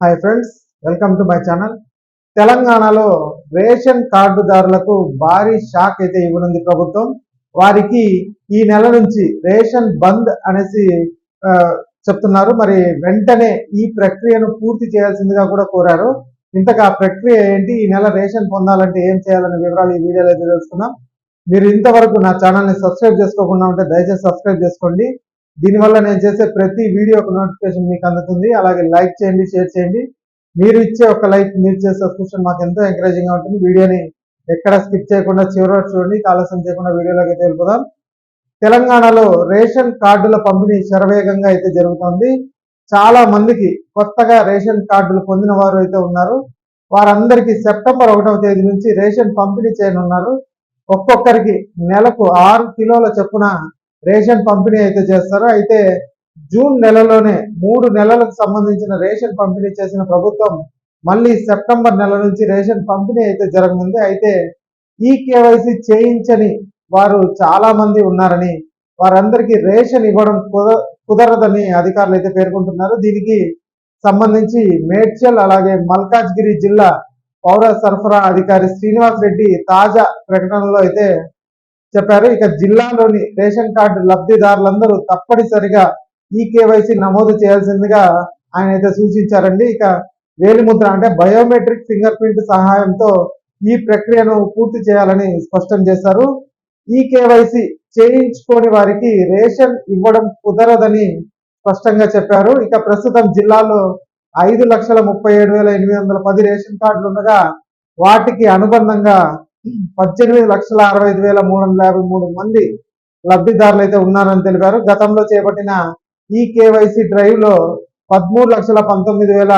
Hi friends welcome to my channel తెలంగాణలో ration కార్డుదారులకు భారీ షాక్ అయితే ఇవ్వనుంది ప్రభుత్వం. వారికి ఈ నెల నుంచి రేషన్ బంద్ అనేసి చెప్తున్నారు. మరి వెంటనే ఈ ప్రక్రియను పూర్తి చేయాల్సిందిగా కూడా కోరారు. ఇంతగా ఆ ప్రక్రియ ఏంటి? ఈ నెల రేషన్ పొందాలంటే ఏం చేయాలనే వివరాలు ఈ వీడియోలో అయితే తెలుసుకుందాం. మీరు ఇంతవరకు నా ఛానల్ని సబ్స్క్రైబ్ చేసుకోకుండా ఉంటే దయచేసి సబ్స్క్రైబ్ చేసుకోండి. దీనివల్ల నేను చేసే ప్రతి వీడియో ఒక నోటిఫికేషన్ మీకు అందుతుంది. అలాగే లైక్ చేయండి షేర్ చేయండి. మీరు ఇచ్చే ఒక లైక్ మీరు చేసే సబ్స్క్రిప్షన్ మాకు ఎంతో ఎంకరేజింగ్గా ఉంటుంది. వీడియోని ఎక్కడ స్కిప్ చేయకుండా చివరి చూడండి. ఆలస్యం చేయకుండా వీడియోలోకి అయితే వెళ్ళిపోదాం. తెలంగాణలో రేషన్ కార్డుల పంపిణీ శరవేగంగా అయితే జరుగుతోంది. చాలా మందికి కొత్తగా రేషన్ కార్డులు పొందిన వారు అయితే ఉన్నారు. వారందరికీ సెప్టెంబర్ ఒకటవ తేదీ నుంచి రేషన్ పంపిణీ చేయనున్నారు. ఒక్కొక్కరికి నెలకు ఆరు కిలోల చొప్పున రేషన్ పంపిణీ అయితే చేస్తారు అయితే జూన్ నెలలోనే మూడు నెలలకు సంబంధించిన రేషన్ పంపిణీ చేసిన ప్రభుత్వం మళ్ళీ సెప్టెంబర్ నెల నుంచి రేషన్ పంపిణీ అయితే జరగనుంది. అయితే ఈ కేవైసీ చేయించని వారు చాలా మంది ఉన్నారని వారందరికీ రేషన్ ఇవ్వడం కుదరదని అధికారులు అయితే పేర్కొంటున్నారు. దీనికి సంబంధించి మేడ్చల్ అలాగే మల్కాజ్గిరి జిల్లా పౌర సరఫరా అధికారి శ్రీనివాస్ రెడ్డి తాజా ప్రకటనలో అయితే చెప్పారు. ఇక జిల్లాలోని రేషన్ కార్డు లబ్ధిదారులందరూ తప్పనిసరిగా ఈ కేవైసీ నమోదు చేయాల్సిందిగా ఆయన అయితే సూచించారండి. ఇక వేలిముద్ర అంటే బయోమెట్రిక్ ఫింగర్ ప్రింట్ సహాయంతో ఈ ప్రక్రియను పూర్తి చేయాలని స్పష్టం చేశారు. ఈ కేవైసీ చేయించుకోని వారికి రేషన్ ఇవ్వడం కుదరదని స్పష్టంగా చెప్పారు. ఇక ప్రస్తుతం జిల్లాలో ఐదు లక్షల ముప్పై ఏడు వేల ఎనిమిది వందల పది రేషన్ కార్డులు ఉండగా వాటికి అనుబంధంగా పద్దెనిమిది లక్షల అరవై ఐదు వేల మూడు వందల యాభై మూడు మంది లబ్ధిదారులు అయితే ఉన్నారని తెలిపారు. గతంలో చేపట్టిన ఈ కేవైసీ డ్రైవ్లో పదమూడు లక్షల పంతొమ్మిది వేల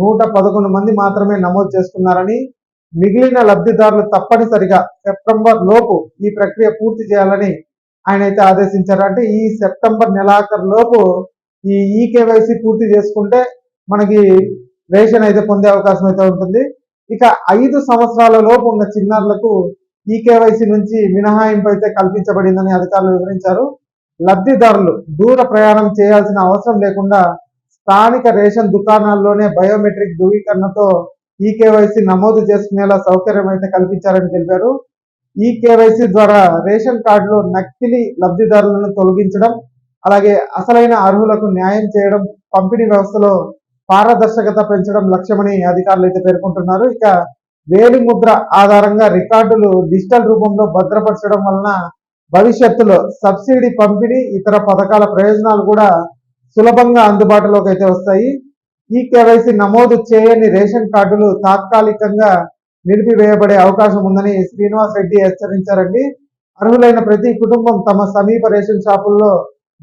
నూట పదకొండు మంది మాత్రమే నమోదు చేసుకున్నారని మిగిలిన లబ్ధిదారులు తప్పనిసరిగా సెప్టెంబర్ లోపు ఈ ప్రక్రియ పూర్తి చేయాలని ఆయన అయితే ఆదేశించారు. అంటే ఈ సెప్టెంబర్ నెలాఖరు లోపు ఈ ఈ పూర్తి చేసుకుంటే మనకి రేషన్ అయితే పొందే అవకాశం అయితే ఉంటుంది. ఇక ఐదు సంవత్సరాల లోపు ఉన్న చిన్నారులకు ఈ కేవైసీ నుంచి మినహాయింపు అయితే కల్పించబడిందని అధికారులు వివరించారు. లబ్ధిదారులు దూర ప్రయాణం చేయాల్సిన అవసరం లేకుండా స్థానిక రేషన్ దుకాణాల్లోనే బయోమెట్రిక్ ధృవీకరణతో ఈ కేవైసీ నమోదు చేసుకునేలా సౌకర్యం అయితే కల్పించారని తెలిపారు. ఈ కేవైసీ ద్వారా రేషన్ కార్డులో నకిలీ లబ్ధిదారులను తొలగించడం అలాగే అసలైన అర్హులకు న్యాయం చేయడం పంపిణీ వ్యవస్థలో పారదర్శకత పెంచడం లక్ష్యమని అధికారులు అయితే పేర్కొంటున్నారు. ఇక వేలి ముద్ర ఆధారంగా రికార్డులు డిజిటల్ రూపంలో భద్రపరచడం వలన భవిష్యత్తులో సబ్సిడీ పంపిణీ ఇతర పథకాల ప్రయోజనాలు కూడా సులభంగా అందుబాటులోకి అయితే వస్తాయి. ఈ కేవైసీ నమోదు చేయని రేషన్ కార్డులు తాత్కాలికంగా నిలిపివేయబడే అవకాశం ఉందని శ్రీనివాస్ రెడ్డి హెచ్చరించారండి. అర్హులైన ప్రతి కుటుంబం తమ సమీప రేషన్ షాపుల్లో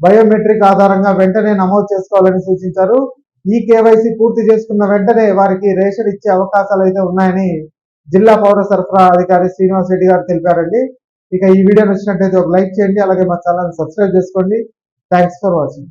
బయోమెట్రిక్ ఆధారంగా వెంటనే నమోదు చేసుకోవాలని సూచించారు. ఈ కేవైసీ పూర్తి చేసుకున్న వెంటనే వారికి రేషన్ ఇచ్చే అవకాశాలు అయితే ఉన్నాయని జిల్లా పౌర సరఫరా అధికారి శ్రీనివాస్ రెడ్డి గారు తెలిపారండి. ఇక ఈ వీడియో నచ్చినట్టయితే ఒక లైక్ చేయండి అలాగే మా ఛానల్ సబ్స్క్రైబ్ చేసుకోండి. Thanks for watching.